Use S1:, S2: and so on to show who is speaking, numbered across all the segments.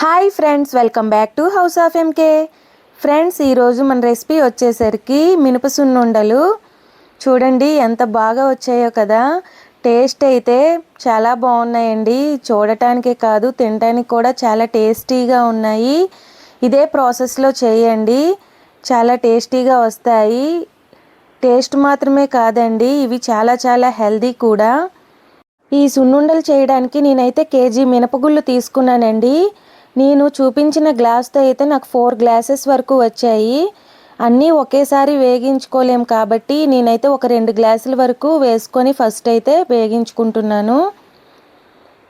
S1: Hi friends welcome back to house of MK friends ఈరోజు మన recipe వచ్చేసరికి మినప సున్నుండలు. చూడండి ఎంత బాగా వచ్చాయో కదా. టేస్ట్ అయితే చాలా బాగున్నాయండి. చూడటానికే కాదు తినడానికి కూడా చాలా టేస్టీగా ఉన్నాయి. ఇదే ప్రాసెస్లో చేయండి. చాలా టేస్టీగా వస్తాయి. టేస్ట్ మాత్రమే కాదండి ఇవి చాలా చాలా హెల్దీ కూడా. ఈ సున్నుండలు చేయడానికి నేనైతే కేజీ మినపగుళ్ళు తీసుకున్నానండి. నేను చూపించిన గ్లాస్తో అయితే నాకు ఫోర్ గ్లాసెస్ వరకు వచ్చాయి. అన్నీ ఒకేసారి వేగించుకోలేం కాబట్టి నేనైతే ఒక రెండు గ్లాసుల వరకు వేసుకొని ఫస్ట్ అయితే వేగించుకుంటున్నాను.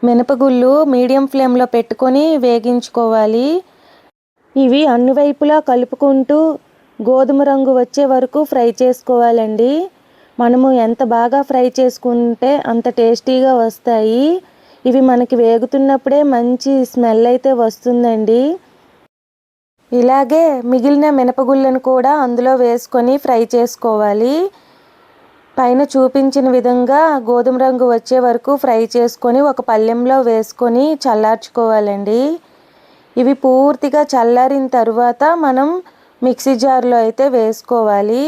S1: మినపగుళ్ళు మీడియం ఫ్లేమ్లో పెట్టుకొని వేగించుకోవాలి. ఇవి అన్ని వైపులా కలుపుకుంటూ గోధుమ రంగు వచ్చే వరకు ఫ్రై చేసుకోవాలండి. మనము ఎంత బాగా ఫ్రై చేసుకుంటే అంత టేస్టీగా వస్తాయి. ఇవి మనకి వేగుతున్నప్పుడే మంచి స్మెల్ అయితే వస్తుందండి. ఇలాగే మిగిలిన మినపగుళ్ళను కూడా అందులో వేసుకొని ఫ్రై చేసుకోవాలి. పైన చూపించిన విధంగా గోధుమ రంగు వచ్చే వరకు ఫ్రై చేసుకొని ఒక పళ్ళెంలో వేసుకొని చల్లార్చుకోవాలండి. ఇవి పూర్తిగా చల్లారిన తర్వాత మనం మిక్సీ జార్లో అయితే వేసుకోవాలి.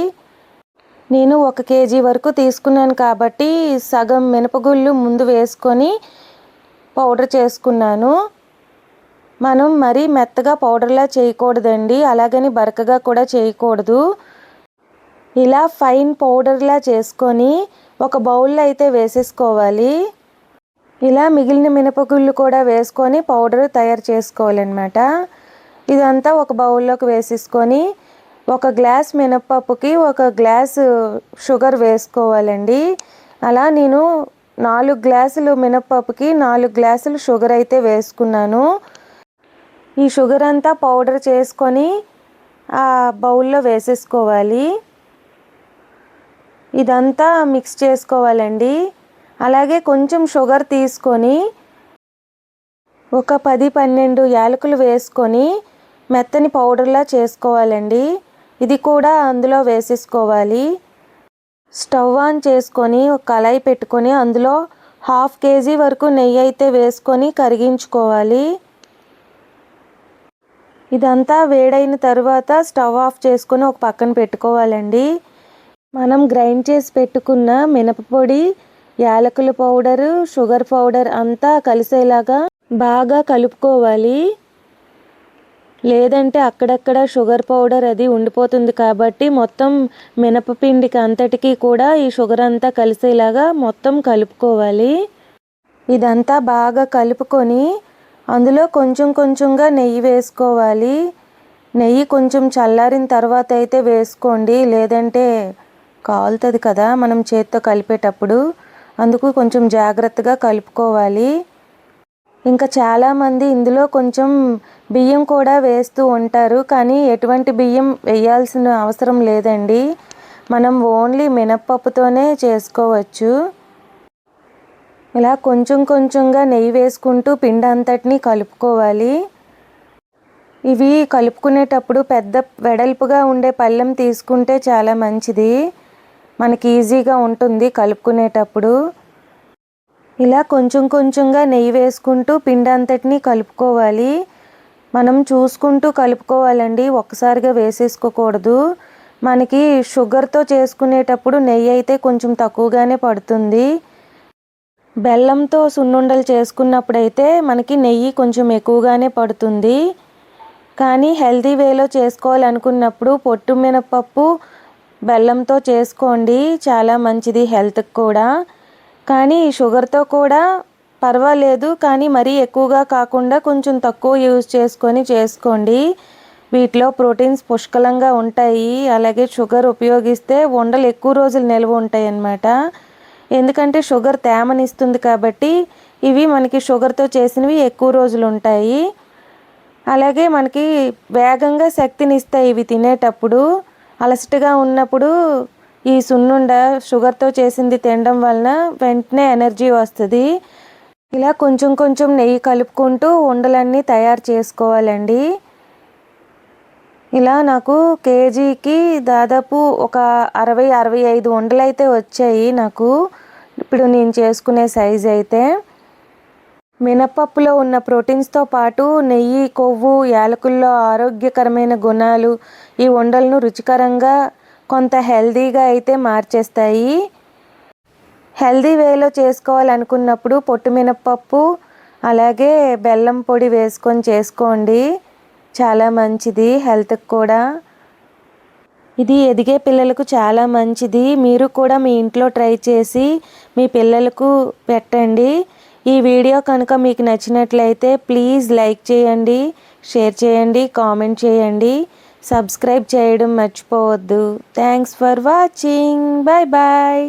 S1: నేను ఒక కేజీ వరకు తీసుకున్నాను కాబట్టి సగం మినపగుళ్ళు ముందు వేసుకొని పౌడర్ చేసుకున్నాను. మనం మరీ మెత్తగా పౌడర్లా చేయకూడదండి. అలాగని బరకగా కూడా చేయకూడదు. ఇలా ఫైన్ పౌడర్లా చేసుకొని ఒక బౌల్లో అయితే వేసేసుకోవాలి. ఇలా మిగిలిన మినపగుళ్ళు కూడా వేసుకొని పౌడర్ తయారు చేసుకోవాలన్నమాట. ఇదంతా ఒక బౌల్లోకి వేసేసుకొని ఒక గ్లాస్ మినపప్పుకి ఒక గ్లాస్ షుగర్ వేసుకోవాలండి. అలా నేను నాలుగు గ్లాసులు మినప్పప్పుకి నాలుగు గ్లాసులు షుగర్ అయితే వేసుకున్నాను. ఈ షుగర్ అంతా పౌడర్ చేసుకొని ఆ బౌల్లో వేసేసుకోవాలి. ఇదంతా మిక్స్ చేసుకోవాలండి. అలాగే కొంచెం షుగర్ తీసుకొని ఒక పది పన్నెండు యాలకులు వేసుకొని మెత్తని పౌడర్లా చేసుకోవాలండి. ఇది కూడా అందులో వేసేసుకోవాలి. స్టవ్ ఆన్ చేసుకొని ఒక కళాయి పెట్టుకొని అందులో హాఫ్ కేజీ వరకు నెయ్యి అయితే వేసుకొని కరిగించుకోవాలి. ఇదంతా వేడైన తర్వాత స్టవ్ ఆఫ్ చేసుకొని ఒక పక్కన పెట్టుకోవాలండి. మనం గ్రైండ్ చేసి పెట్టుకున్న మినపపొడి యాలకుల పౌడరు షుగర్ పౌడర్ అంతా కలిసేలాగా బాగా కలుపుకోవాలి. లేదంటే అక్కడక్కడ షుగర్ పౌడర్ అది ఉండిపోతుంది కాబట్టి మొత్తం మినపపిండికి అంతటికీ కూడా ఈ షుగర్ అంతా కలిసేలాగా మొత్తం కలుపుకోవాలి. ఇదంతా బాగా కలుపుకొని అందులో కొంచెం కొంచెంగా నెయ్యి వేసుకోవాలి. నెయ్యి కొంచెం చల్లారిన తర్వాత అయితే వేసుకోండి. లేదంటే కాలుతుంది కదా మనం చేత్తో కలిపేటప్పుడు. అందుకు కొంచెం జాగ్రత్తగా కలుపుకోవాలి. ఇంకా చాలామంది ఇందులో కొంచెం బియ్యం కూడా వేస్తూ ఉంటారు కానీ ఎటువంటి బియ్యం వేయాల్సిన అవసరం లేదండి. మనం ఓన్లీ మినప్పప్పుతోనే చేసుకోవచ్చు. ఇలా కొంచెం కొంచెంగా నెయ్యి వేసుకుంటూ పిండి అంతటినీ కలుపుకోవాలి. ఇవి కలుపుకునేటప్పుడు పెద్ద వెడల్పుగా ఉండే పళ్ళెం తీసుకుంటే చాలా మంచిది. మనకి ఈజీగా ఉంటుంది కలుపుకునేటప్పుడు. ఇలా కొంచెం కొంచెంగా నెయ్యి వేసుకుంటూ పిండి అంతటినీ కలుపుకోవాలి. మనం చూసుకుంటూ కలుపుకోవాలండి. ఒక్కసారిగా వేసేసుకోకూడదు. మనకి షుగర్తో చేసుకునేటప్పుడు నెయ్యి అయితే కొంచెం తక్కువగానే పడుతుంది. బెల్లంతో సున్నుండలు చేసుకున్నప్పుడైతే మనకి నెయ్యి కొంచెం ఎక్కువగానే పడుతుంది. కానీ హెల్తీ వేలో చేసుకోవాలనుకున్నప్పుడు పొట్టు మినపప్పు బెల్లంతో చేసుకోండి. చాలా మంచిది హెల్త్కి కూడా. కానీ షుగర్తో కూడా పర్వాలేదు కానీ మరీ ఎక్కువగా కాకుండా కొంచెం తక్కువ యూజ్ చేసుకొని చేసుకోండి. వీటిలో ప్రోటీన్స్ పుష్కలంగా ఉంటాయి. అలాగే షుగర్ ఉపయోగిస్తే వండలు ఎక్కువ రోజులు నిల్వ ఉంటాయి అన్నమాట ఎందుకంటే షుగర్ తేమనిస్తుంది కాబట్టి ఇవి మనకి షుగర్తో చేసినవి ఎక్కువ రోజులు ఉంటాయి. అలాగే మనకి వేగంగా శక్తిని ఇస్తాయి ఇవి తినేటప్పుడు. అలసటగా ఉన్నప్పుడు ఈ సున్నుండ షుగర్తో చేసింది తినడం వలన వెంటనే ఎనర్జీ వస్తుంది. ఇలా కొంచెం కొంచెం నెయ్యి కలుపుకుంటూ ఉండలన్నీ తయారు చేసుకోవాలండి. ఇలా నాకు కేజీకి దాదాపు ఒక అరవై అరవై ఐదు ఉండలు అయితే వచ్చాయి నాకు. ఇప్పుడు నేను చేసుకునే సైజ్ అయితే మినపప్పులో ఉన్న ప్రోటీన్స్తో పాటు నెయ్యి కొవ్వు యాలకుల్లో ఆరోగ్యకరమైన గుణాలు ఈ వండలను రుచికరంగా కొంత హెల్దీగా అయితే మార్చేస్తాయి. హెల్దీ వేలో చేసుకోవాలనుకున్నప్పుడు పొట్టు మినపప్పు అలాగే బెల్లం పొడి వేసుకొని చేసుకోండి. చాలా మంచిది హెల్త్కి కూడా. ఇది ఎదిగే పిల్లలకు చాలా మంచిది. మీరు కూడా మీ ఇంట్లో ట్రై చేసి మీ పిల్లలకు పెట్టండి. ఈ వీడియో కనుక మీకు నచ్చినట్లయితే ప్లీజ్ లైక్ చేయండి షేర్ చేయండి కామెంట్ చేయండి. సబ్స్క్రైబ్ చేయడం మర్చిపోవద్దు. Thanks for watching bye bye